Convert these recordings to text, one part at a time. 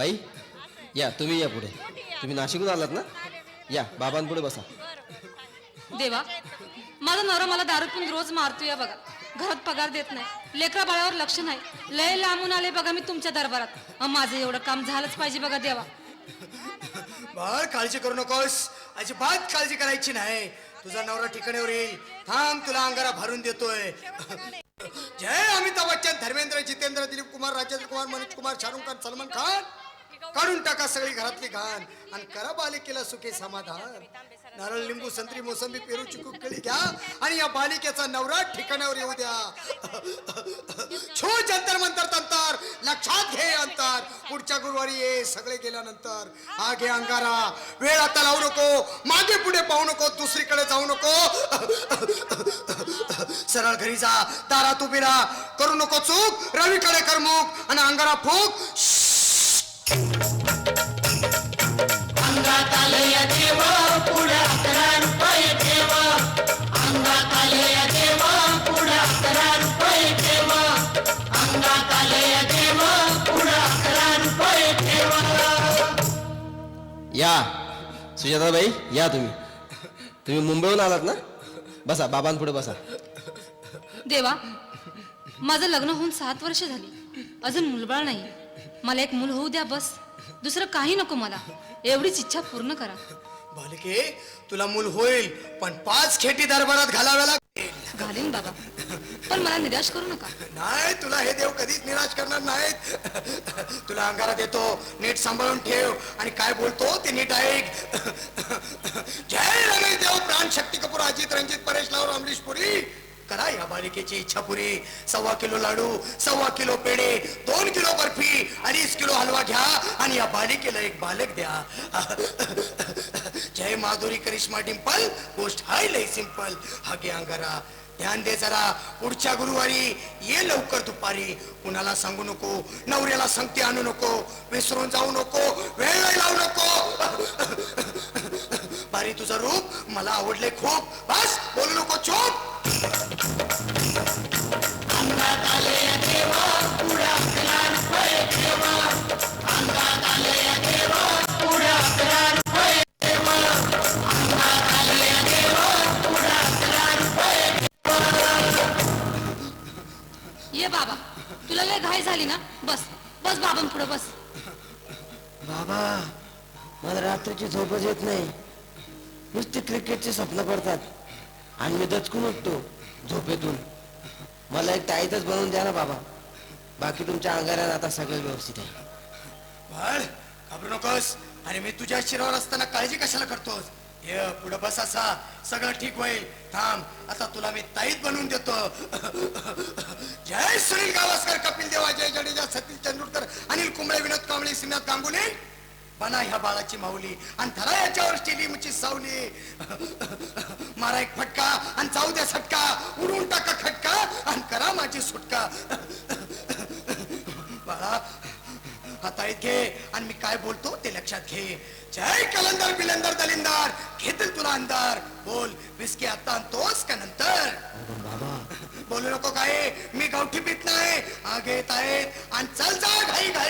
बाई या तुम्ही या पुढे. तुम्ही नाशिकहून आलात ना? या बाबांपुढे बसा. देवा माझा नवरा मला दारू पिऊन रोज मारतोय बघा. घरात पगार देत नाही लेकरा बाळावर लक्ष नाही. लय लांबून आले बघा मी तुमच्या दरबारात. अं, माझं एवढं काम झालंच पाहिजे बघा देवा. बाळ काळजी करू नकोस. अजिबात काळजी करायची नाही. तुझा नवरा ठिकाणीवर येईल. थांब तुला अंगारा भरून देतोय. जय अमिताभ बच्चन धर्मेंद्र जितेंद्र दिलीप कुमार राजेंद्र कुमार मनोज कुमार शाहरुख खान सलमान खान. काढून टाका सगळी घरातली घाण. आणि करा बालिकेला सुखे समाधान. नारळ लिंबू संत्री मोसंबी पेरू चिकू केळी घ्या. आणि या बालिकेचा नवरा ठिकाणावर येऊ द्या. छो जंतर मंतर तंतर. लक्षात घे अंतर. पुढच्या गुरुवारी ये. सगळे गेल्यानंतर. हा घे अंगारा. वेळ आता लावू नको. मागे पुढे पाहू नको. दुसरीकडे जाऊ नको. सरळ घरी जा. दारात उभी राहा. करू नको चूक. रवीकडे करमुख आणि अंगारा फूक. या. सुजाताबाई या तुम्ही. तुम्ही मुंबईहून आलात ना? बसा बाबांपुढे बसा. देवा माझं लग्न होऊन सात वर्ष झाली. अजून मुलबाळ नाही. मला एक मूल होऊ द्या बस. दुसरं काही नको मला. एवढीच इच्छा पूर्ण करा. बालिके तुला मूल होईल पण पाच खेटी दरबारात घालाव्या लागतील. घालीन बाबा पण मला निराश करू नका. नाही तुला हे देव कधीच निराश करणार नाहीत. तुला अंगारा देतो नीट सांभाळून ठेव आणि काय बोलतो ते नीट ऐक. जय रमेश देव प्राण शक्ती कपूर अजित रंजित परेश लावर अमरीश पुरी. महापालिकेची इच्छा पुरी सव्वा किलो लाडू सव्वा किलो पेढे दोन किलो बर्फी अडीच किलो हलवा घ्या आणि या बालिकेला एक बालक द्या. जय माधुरी करिश्मा डिंपल गोष्ट हाय लय सिंपल. हा अंगारा ध्यान दे जरा पुढच्या गुरुवारी ये लवकर दुपारी. कुणाला सांगू नको नवऱ्याला संगती आणू नको विसरून जाऊ नको वेळ लावू नको. बारी तुझं रूप मला आवडले खूप. बस बोलू नको चोप. ये बाबा तुला लय घाई झाली ना? बस बस बाबा पुढे बस. बाबा मला रात्रीची झोपच येत नाही. नुसते क्रिकेटचे स्वप्न पडतात आणि मी दचकून उठतो झोपेतून. मला एक ताईतच बनवून द्या ना बाबा. बाकी तुमच्या अंगारात आता सगळं व्यवस्थित आहे. बाळ घाबरू नकोस. आणि मी तुझ्या शिरावर असताना काळजी कशाला करतोस? ये पुढे बस असा. सगळं ठीक होईल. थांब. आता तुला मी ताईत बनवून देतो. जय सुनील गावस्कर कपिल देवा जय जडेजा सतीश तेंडुलकर अनिल कुंबळे विनोद कांबळे श्रीनाथ गांगुली बना ह्या बाळाची माऊली. आणि धरा याच्यावर स्टेडियमची म्हणजे सावली. मारा एक फटका आणि जाऊ द्या सटका. उडून टाका खटका आणि करा माझी सुटका. बाळा हाताळीत घे आणि मी काय बोलतो ते लक्षात घे. जय कलंदर बिलंदर दलिंदर. घेतील तुला अंदर बोल विस्की आता आणतोस का नंतर? बोलू नको काय? मी गावठी पित नाही. आगे आहेत. आणि चल जा घाई घाई.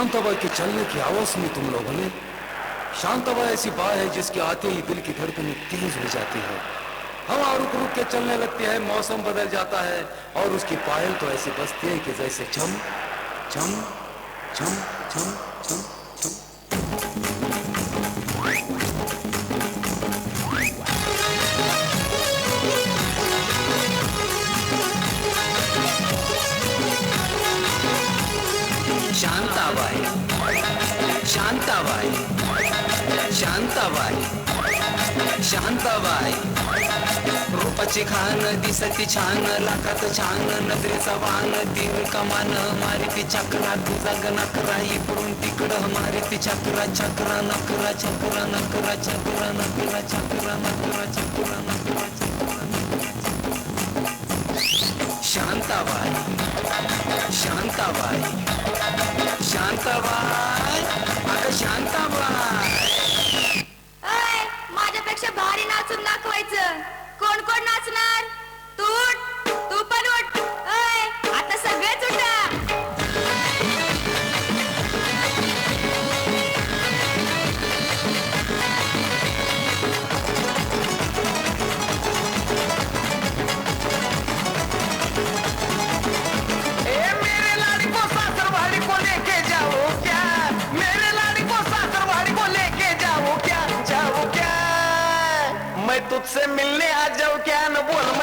शांताबाई के चलने की आवाज़ सुनी तुम लोगों ने शांताबाई ऐसी बात है जिसके आते ही दिल की धड़कने तेज हो जाती है। हवा रुक रुक के चलने लगती है, मौसम बदल जाता है और उसकी पायल तो ऐसी बजती है कि जैसे चम चम चम चम छम शांताबाई. शांताबाई. रूपाची खान दिसती छान लाखात छान नजरेचा वान तीर कमान मारिती चक्रा तुझा गणकरा इकडून तिकडं मारिती चक्रा चक्रा नकरा चक्रा नकरा चक्रा नकरा चक्रा नकरा चक्रा नकरा चक्रा शांताबाई शांताबाई. शांताबाई. से मिलने आ जाओ क्या न बोल?